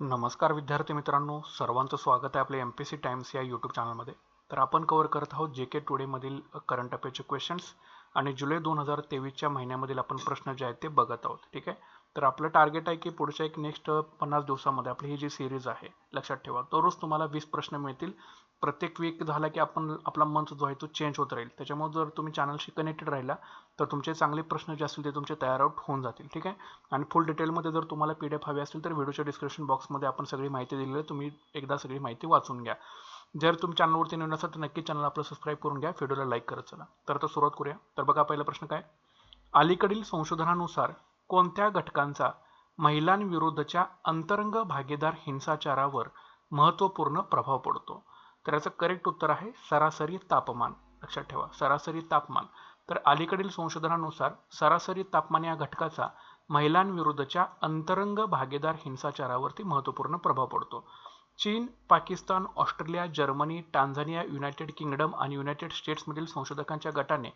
नमस्कार विद्यार्थी मित्रांनो सर्वांचं स्वागत आहे आपल्या एम पी सी टाइम्स या यूट्यूब चॅनलमध्ये तर आपण कवर करत आहोत जे के टुडेमधील करंट अफेअरचे क्वेश्चन्स आणि जुलै दोन हजार तेवीसच्या महिन्यामधील आपण प्रश्न जे आहेत ते बघत आहोत ठीक आहे? तर आपलं टार्गेट आहे की पुढच्या एक नेक्स्ट पन्नास दिवसामध्ये आपली ही जी सिरीज आहे लक्षात ठेवा दररोज तुम्हाला वीस प्रश्न मिळतील. प्रत्येक वीक झाला की आपण आपला मंथ जो आहे तो चेंज होत राहील. त्याच्यामुळे जर तुम्ही चॅनलशी कनेक्टेड राहिला तर तुमचे चांगले प्रश्न जे असतील ते तुमचे तयार आउट होऊन जातील ठीक आहे? आणि फुल डिटेलमध्ये जर तुम्हाला पी डी एफ हवी असेल तर व्हिडिओच्या डिस्क्रिप्शन बॉक्समध्ये आपण सगळी माहिती दिलेली आहे. तुम्ही एकदा सगळी माहिती वाचून घ्या. जर तुम्ही चॅनलवरती नवीन असाल तर नक्की चॅनल आपलं सबस्क्राईब करून घ्या. व्हिडिओला लाईक करत चला. तर आता सुरुवात करूया. तर बघा पहिला प्रश्न काय? अलीकडील संशोधनानुसार कोणत्या घटकांचा महिलांविरुद्धच्या अंतरंग भागीदार हिंसाचारावर महत्त्वपूर्ण प्रभाव पडतो? तर याचं करेक्ट उत्तर आहे सरासरी तापमान. लक्षात ठेवा सरासरी तापमान. तर अलीकडील संशोधनानुसार सरासरी तापमान या घटकाचा महिलांविरुद्धच्या अंतरंग भागीदार हिंसाचारावरती महत्त्वपूर्ण प्रभाव पडतो. चीन Pakistan Australia Germany Tanzania United Kingdom आणि युनायटेड स्टेट्समधील संशोधकांच्या गटाने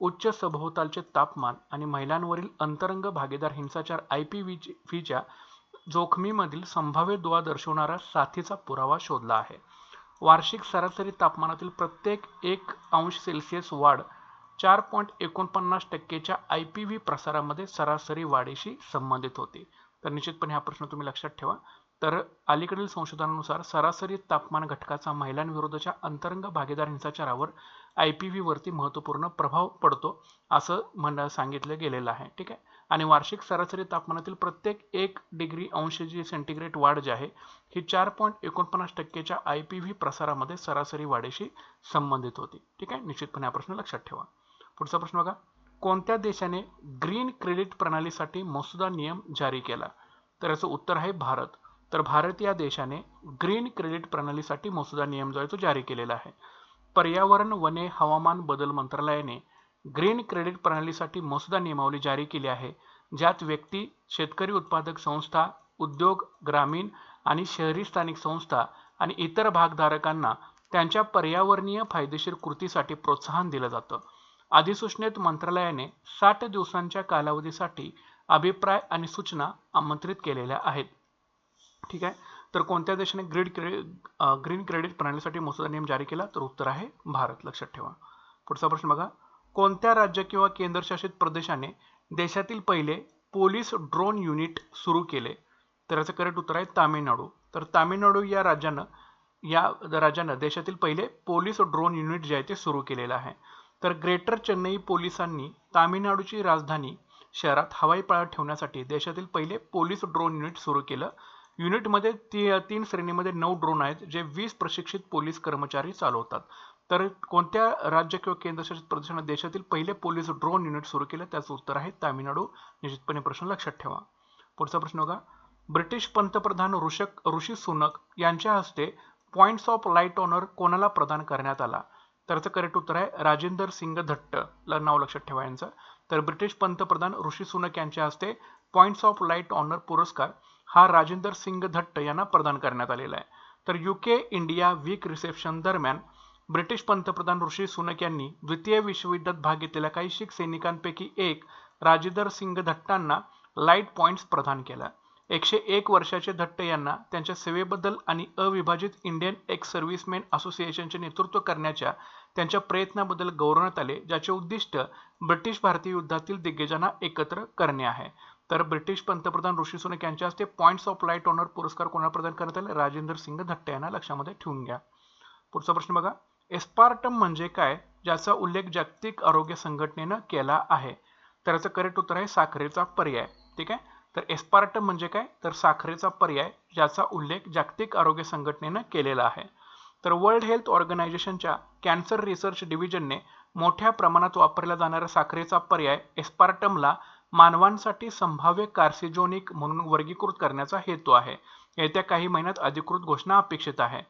उच्च सभोवतालचे तापमान आणि महिलांवरील अंतरंग भागीदार हिंसाचार आय पी व्हीच्या जोखमीमधील संभाव्य दुवा दर्शवणारा साथीचा पुरावा शोधला आहे. वार्षिक सरासरी तापमानातील प्रत्येक एक अंश सेल्सिअस वाढ चार पॉईंट एकोणपन्नास टक्केच्या आय पी व्ही प्रसारामध्ये सरासरी वाढीशी संबंधित होते. तर निश्चितपणे हा प्रश्न तुम्ही लक्षात ठेवा. तर अलीकडील संशोधनानुसार सरासरी तापमान घटकाचा महिलांविरोधाच्या अंतरंग भागीदार हिंसाचारावर आय पी व्हीवरती महत्त्वपूर्ण प्रभाव पडतो असं म्हण सांगितलं गेलेलं आहे. ठीक आहे? आणि वार्षिक सरासरी तापमानातील प्रत्येक एक डिग्री अंश जी सेंटीग्रेड वाढ जी आहे ही चार पॉईंट एकोणपन्नास टक्केच्या आय पी व्ही प्रसारामध्ये सरासरी वाढीशी संबंधित होती. ठीक आहे? निश्चितपणे हा प्रश्न लक्षात ठेवा. पुढचा प्रश्न बघा. कोणत्या देशाने ग्रीन क्रेडिट प्रणालीसाठी मसुदा नियम जारी केला? तर याचं उत्तर आहे भारत. तर भारत या देशाने ग्रीन क्रेडिट प्रणालीसाठी मसुदा नियम जो आहे तो जारी केलेला आहे. पर्यावरण वने हवामान बदल मंत्रालयाने ग्रीन क्रेडिट प्रणालीसाठी मसुदा नियमावली जारी केली आहे ज्यात व्यक्ती शेतकरी उत्पादक संस्था उद्योग ग्रामीण आणि शहरी स्थानिक संस्था आणि इतर भागधारकांना त्यांच्या पर्यावरणीय फायदेशीर कृतीसाठी प्रोत्साहन दिलं जातं. अधिसूचनेत मंत्रालयाने साठ दिवसांच्या कालावधीसाठी अभिप्राय आणि सूचना आमंत्रित केलेल्या आहेत. ठीक आहे? तर कोणत्या देशाने ग्रीड क्रेडिट ग्रीन क्रेडिट प्रणालीसाठी मसुदा नियम जारी केला? तर उत्तर आहे भारत. लक्षात ठेवा. पुढचा प्रश्न बघा. कोणत्या राज्य किंवा केंद्रशासित प्रदेशाने देशातील पहिले पोलीस ड्रोन युनिट सुरू केले? तर याचं करेक्ट उत्तर आहे तामिळनाडू. तर तामिळनाडू या राज्यानं या राज्यानं देशातील पहिले पोलीस ड्रोन युनिट जे आहे ते सुरू केलेलं आहे. तर ग्रेटर चेन्नई पोलिसांनी तामिळनाडूची राजधानी शहरात हवाई पाळत ठेवण्यासाठी देशातील पहिले पोलीस ड्रोन युनिट सुरू केलं. युनिटमध्ये ती तीन श्रेणीमध्ये नऊ ड्रोन आहेत जे वीस प्रशिक्षित पोलीस कर्मचारी चालवतात. तर कोणत्या राज्य किंवा केंद्रशासित प्रदेशाने देशातील पहिले पोलीस ड्रोन युनिट सुरू केलं? त्याचं उत्तर आहे तामिळनाडू. निश्चितपणे प्रश्न लक्षात ठेवा. पुढचा प्रश्न बघा. ब्रिटिश पंतप्रधान ऋषक ऋषी सुनक यांच्या हस्ते पॉइंट्स ऑफ लाइट ऑनर कोणाला प्रदान करण्यात आला? त्याचं करेक्ट उत्तर आहे राजेंदर सिंग धट्ट. नाव लक्षात ठेवा यांचं. तर ब्रिटिश पंतप्रधान ऋषी सुनक यांच्या हस्ते पॉइंट्स ऑफ लाइट ऑनर पुरस्कार हा राजेंदर सिंग धट्ट यांना प्रदान करण्यात आलेला आहे. तर युके इंडिया वीक रिसेप्शन दरम्यान ब्रिटिश पंतप्रधान ऋषी सुनक यांनी द्वितीय विश्वयुद्धात भाग घेतलेल्या काही शीख सैनिकांपैकी एक राजेंदर सिंग धट्टांना लाइट पॉइंट्स प्रदान केला. एकशे एक वर्षाचे धट्ट यांना त्यांच्या सेवेबद्दल आणि अविभाजित इंडियन एक्स सर्व्हिसमॅन असोसिएशनचे नेतृत्व करण्याच्या त्यांच्या प्रयत्नाबद्दल गौरवण्यात आले ज्याचे उद्दिष्ट ब्रिटिश भारतीय युद्धातील दिग्गजांना एकत्र करणे आहे. तर ब्रिटिश पंतप्रधान ऋषी सुनक यांच्या हस्ते पॉइंट्स ऑफ लाइट ऑनर पुरस्कार कोणाला प्रदान करण्यात आले? राजेंद्र सिंग धट्टे यांना लक्षामध्ये ठेवून घ्या. पुढचा प्रश्न बघा. एस्पार्टम म्हणजे काय ज्याचा उल्लेख जागतिक आरोग्य संघटनेनं केला आहे? तर याचं करेक्ट उत्तर आहे साखरेचा पर्याय. ठीक आहे? तर एस्पार्टम म्हणजे काय? तर साखरेचा पर्याय ज्याचा उल्लेख जागतिक आरोग्य संघटनेनं केलेला आहे. तर वर्ल्ड हेल्थ ऑर्गनायझेशनच्या कॅन्सर रिसर्च डिव्हिजनने मोठ्या प्रमाणात वापरल्या जाणाऱ्या साखरेचा पर्याय एस्पार्टमला मानवांसाठी संभाव्य कार्सिजोनिक म्हणून वर्गीकृत करण्याचा हेतू आहे. येत्या काही महिन्यात अधिकृत घोषणा अपेक्षित आहे.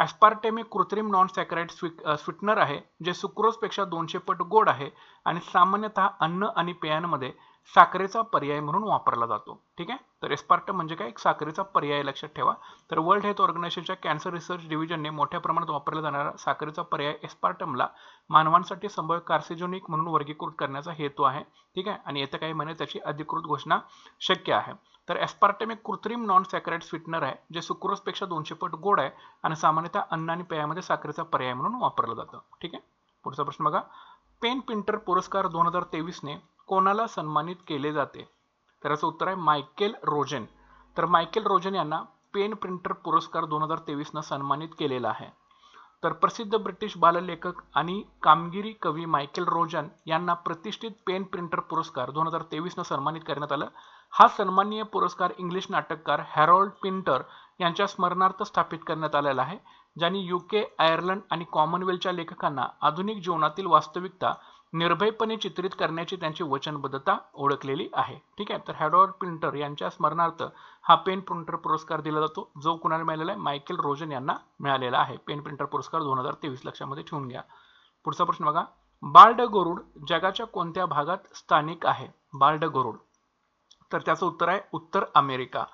ॲस्पार्टेम हे कृत्रिम नॉन सॅकराईड स्वीटनर आहे जे सुक्रोजपेक्षा दोनशे पट गोड आहे आणि सामान्यतः अन्न आणि पेयांमध्ये साखरेचा पर्याय म्हणून वापरला जातो. ठीक आहे? तर एस्पार्टम म्हणजे काय? एक साखरेचा पर्याय लक्षात ठेवा. तर वर्ल्ड हेल्थ ऑर्गनायझेशनच्या कॅन्सर रिसर्च डिव्हिजनने मोठ्या प्रमाणात वापरला जाणारा साखरेचा पर्याय एस्पार्टमला मानवांसाठी संभाव्य कार्सिजोनिक म्हणून वर्गीकृत करण्याचा हेतू आहे. ठीक आहे? आणि येत्या काही महिन्यात त्याची अधिकृत घोषणा शक्य आहे. तर एस्पार्टेम एक कृत्रिम नॉन सॅक्राइड स्वीटनर आहे जे सुक्रोजपेक्षा दोनशे पट गोड आहे आणि सामान्यतः अन्न आणि पेयामध्ये साखरेचा पर्याय म्हणून वापरलं जातं. ठीक आहे? पुढचा प्रश्न बघा. पेन पिंटर पुरस्कार दोन हजार तेवीसने कोणाला सन्मानित केले जाते? तर याचं उत्तर आहे मायकेल रोजेन. तर मायकेल रोजेन यांना पेन प्रिंटर पुरस्कार दोन हजार तेवीसनं सन्मानित केलेला आहे. तर प्रसिद्ध ब्रिटिश बाललेखक आणि कामगिरी कवी मायकेल रोजन यांना प्रतिष्ठित पेन प्रिंटर पुरस्कार दोन हजार तेवीसनं सन्मानित करण्यात आलं. हा सन्माननीय पुरस्कार इंग्लिश नाटककार हॅरोल्ड पिंटर यांच्या स्मरणार्थ स्थापित करण्यात आलेला आहे ज्यांनी युके आयर्लंड आणि कॉमनवेल्थच्या लेखकांना आधुनिक जीवनातील वास्तविकता निर्भयपणे चित्रित करण्याची त्यांची वचनबद्धता ओळखलेली आहे. ठीक आहे? तर हॅडॉर प्रिंटर यांच्या स्मरणार्थ हा पेन प्रिंटर पुरस्कार दिला जातो. जो कुणाला मिळालेला आहे? मायकेल रोजन यांना मिळालेला आहे. पेन प्रिंटर पुरस्कार दोन हजार तेवीस लक्षामध्ये ठेवून घ्या. पुढचा प्रश्न बघा. बाल्ड गरुड जगाच्या कोणत्या भागात स्थानिक आहे? बाल्ड गरुड तर त्याचं उत्तर आहे उत्तर अमेरिका.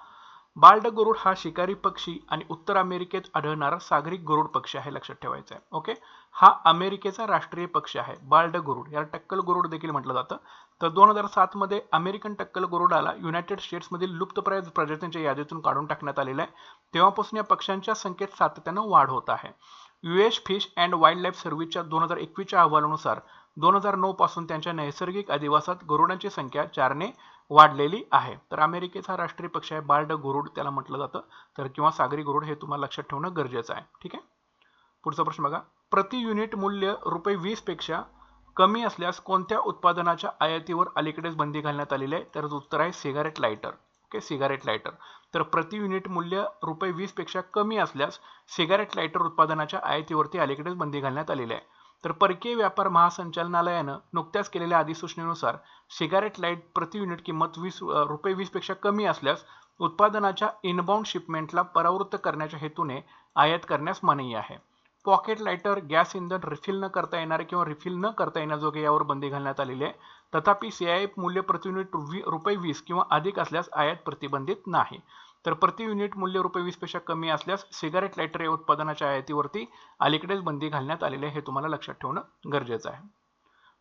बाल्ड गरुड हा शिकारी पक्षी आणि उत्तर अमेरिकेत आढळणारा सागरी गरुड पक्षी आहे लक्षात ठेवायचा आहे. ओके हा अमेरिकेचा राष्ट्रीय पक्षी आहे बाल्ड गरुड याला टक्कल गरुड देखील म्हटलं जातं. तर दोन हजार सातमध्ये अमेरिकन टक्कल गरुडाला युनायटेड स्टेट्समधील लुप्तप्राय प्रजातींच्या यादीतून काढून टाकण्यात आलेलं आहे. तेव्हापासून या पक्ष्यांच्या संख्येत सातत्यानं वाढ होत आहे. US fish and wild life सर्व्हिसच्या दोन हजार एकवीसच्या अहवालानुसार दोन हजार नऊ पासून त्यांच्या नैसर्गिक अधिवासात गरुडांची संख्या चारने वाढलेली आहे. तर अमेरिकेचा राष्ट्रीय पक्ष आहे बार्ड गुरुड त्याला म्हटलं जातं. तर किंवा सागरी गुरुड हे तुम्हाला लक्षात ठेवणं गरजेचं आहे. ठीक आहे? पुढचा प्रश्न बघा. प्रति युनिट मूल्य रुपये वीसपेक्षा कमी असल्यास कोणत्या उत्पादनाच्या आयातीवर अलीकडेच बंदी घालण्यात आलेली आहे? तर उत्तर आहे cigarette lighter okay? Cigarette lighter तर प्रति युनिट मूल्य रुपये वीसपेक्षा कमी असल्यास सिगारेट लायटर उत्पादनाच्या आयातीवरती अलीकडेच बंदी घालण्यात आलेली आहे. तर परकीय व्यापार महासंचालनालयानं नुकत्याच केलेल्या अधिसूचनेनुसार सिगारेट लाइट प्रति युनिट किंमत वीस रुपये वीसपेक्षा कमी असल्यास उत्पादनाच्या इनबाउंड शिपमेंटला परावृत्त करण्याच्या हेतूने आयात करण्यास मनाई आहे. पॉकेट लायटर गॅस इंधन रिफिल न करता येणारे किंवा रिफिल न करता येण्याजोगे यावर बंदी घालण्यात आलेली आहे. तथापि सीआयएफ मूल्य प्रति युनिट रुपये वीस किंवा अधिक असल्यास आयात प्रतिबंधित नाही. तर प्रति युनिट मूल्य रुपये वीसपेक्षा कमी असल्यास सिगारेट लायटर या उत्पादनाच्या आयातीवरती अलीकडेच बंदी घालण्यात आलेली आहे हे तुम्हाला लक्षात ठेवणं गरजेचं आहे.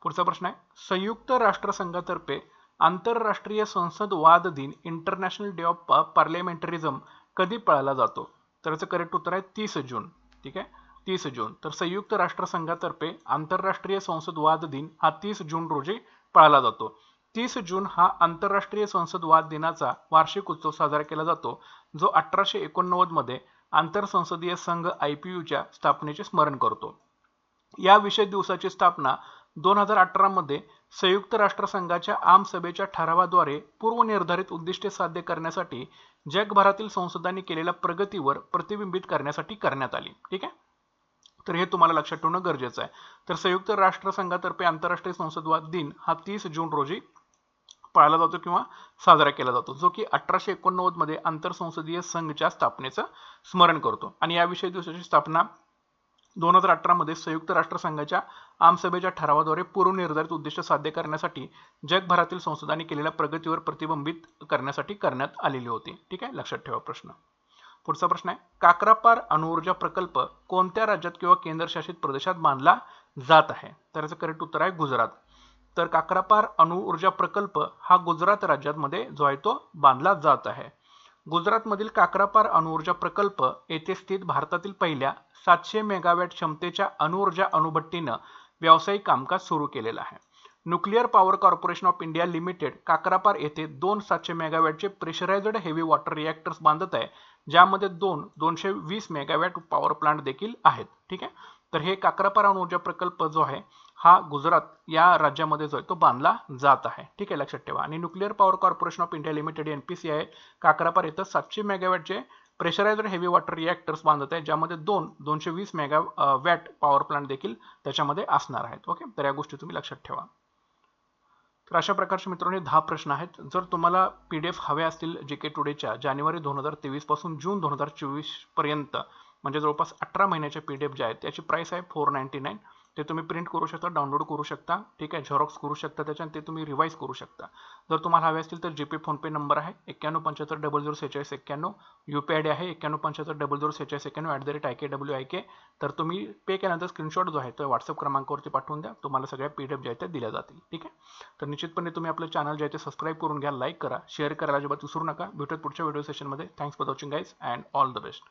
पुढचा प्रश्न आहे. संयुक्त राष्ट्रसंघातर्फे आंतरराष्ट्रीय संसद वाद दिन इंटरनॅशनल डे ऑफ पार्लिमेंटरिझम कधी पळाला जातो? तर याचं करेक्ट उत्तर आहे तीस जून. ठीक आहे? तीस जून. तर संयुक्त राष्ट्रसंघातर्फे आंतरराष्ट्रीय संसद वाद दिन हा तीस जून रोजी पाळला जातो. तीस जून हा आंतरराष्ट्रीय संसदवाद दिनाचा वार्षिक उत्सव साजरा केला जातो जो अठराशे एकोणनव्वदमध्ये आंतरसंसदीय संघ आय पी यूच्या स्थापनेचे स्मरण करतो. या विषय दिवसाची स्थापना दोन हजार अठरामध्ये संयुक्त राष्ट्रसंघाच्या आमसभेच्या ठरावाद्वारे पूर्वनिर्धारित उद्दिष्टे साध्य करण्यासाठी जगभरातील संसदांनी केलेल्या प्रगतीवर प्रतिबिंबित करण्यासाठी करण्यात आली. ठीक आहे? तर हे तुम्हाला लक्षात ठेवणं गरजेचं आहे. तर संयुक्त राष्ट्रसंघातर्फे आंतरराष्ट्रीय संसदवाद दिन हा तीस जून रोजी पाळला जातो किंवा साजरा केला जातो. जो की अठराशे एकोणनव्वदमध्ये आंतरसंसदीय संघच्या स्थापनेचं स्मरण करतो. आणि याविषयी दिवसाची स्थापना दोन हजार अठरामध्ये संयुक्त राष्ट्रसंघाच्या आमसभेच्या ठरावाद्वारे पूर्वनिर्धारित उद्दिष्ट साध्य करण्यासाठी जगभरातील संसदांनी केलेल्या प्रगतीवर प्रतिबिंबित करण्यासाठी करण्यात आलेली होती. ठीक आहे? लक्षात ठेवा प्रश्न. पुढचा प्रश्न आहे काकरापार अणुऊर्जा प्रकल्प कोणत्या राज्यात किंवा केंद्रशासित प्रदेशात बांधला जात आहे? तर याचं करेक्ट उत्तर आहे गुजरात. तर काकरापार अणुऊर्जा प्रकल्प हा गुजरात राज्यामध्ये जो आहे तो बांधला जात आहे. गुजरातमधील काकरापार अणुऊर्जा प्रकल्प येथे स्थित भारतातील पहिल्या सातशे मेगावॅट क्षमतेच्या अणुऊर्जा अणुभट्टीनं व्यावसायिक कामकाज सुरू केलेलं आहे. Nuclear power corporation of India limited Kakrapar येथे दोन सातशे मेगावॅटचे प्रेशरायझड हेवी वॉटर रिॲक्टर्स बांधत आहे ज्यामध्ये दोन दोनशे वीस मेगावॅट पॉवर प्लांट देखील आहेत. ठीक आहे? तर हे काकरापार अणुऊर्जा प्रकल्प जो आहे हा गुजरात या राज्यामध्ये जो आहे तो बांधला जात आहे. ठीक आहे लक्षात ठेवा. आणि nuclear power corporation of India limited NPC आहे काकरापार इथं सातशे मेगावॅटचे प्रेशरायझर हेवी वॉटर रिॲक्टर्स बांधत आहे ज्यामध्ये दोन दोनशे वीस मेगा वॅट पॉवर प्लांट देखील त्याच्यामध्ये असणार आहेत. ओके तर या गोष्टी तुम्ही लक्षात ठेवा. तर अशा प्रकारचे मित्रांनो दहा प्रश्न आहेत. जर तुम्हाला पी डी एफ हवे असतील जे के टुडेच्या जानेवारी दोन हजार तेवीसपासून जून दोन हजार चोवीसपर्यंत म्हणजे जवळपास अठरा महिन्याच्या पी डी एफ ज्या आहेत त्याची प्राईस आहे फोर नाईन्टी नाईन ते तुम्ही प्रिंट करू शकता डाउनलोड करू शकता ठीक आहे? झेरॉक्स करू शकता त्याच्यात ते तुम्ही रिवाईज करू शकता. जर तुम्हाला हवे असतील तर जीपे फोनपे नंबर आहे एक्क्याण्णव पंच्याहत्तर डबल झिरो सेहेचाळीस एक्क्याण्णव. यू पी आय डी आहे एक्क्याण्णव पंच्याहत्तर डबल झिरो सेहेचाळीस एक्क्याण्णव at the rate I K W I K तर तुम्ही पे केल्यानंतर स्क्रीनशॉट जो आहे तो व्हॉट्सअप क्रमांकावरती पाठवून द्या. तुम्हाला सगळ्या पी डी एफ ज्या आहेत त्या दिल्या जातील ठीक आहे? तर निश्चितपणे तुम्ही आपलं चॅनल जे आहे ते सबस्क्राईब करून घ्या लाईक करा शेअर करायला अजिबात विसरू नका. भेटत पुढच्या व्हिडिओ सेशनमध्ये thanks for watching guys and all the best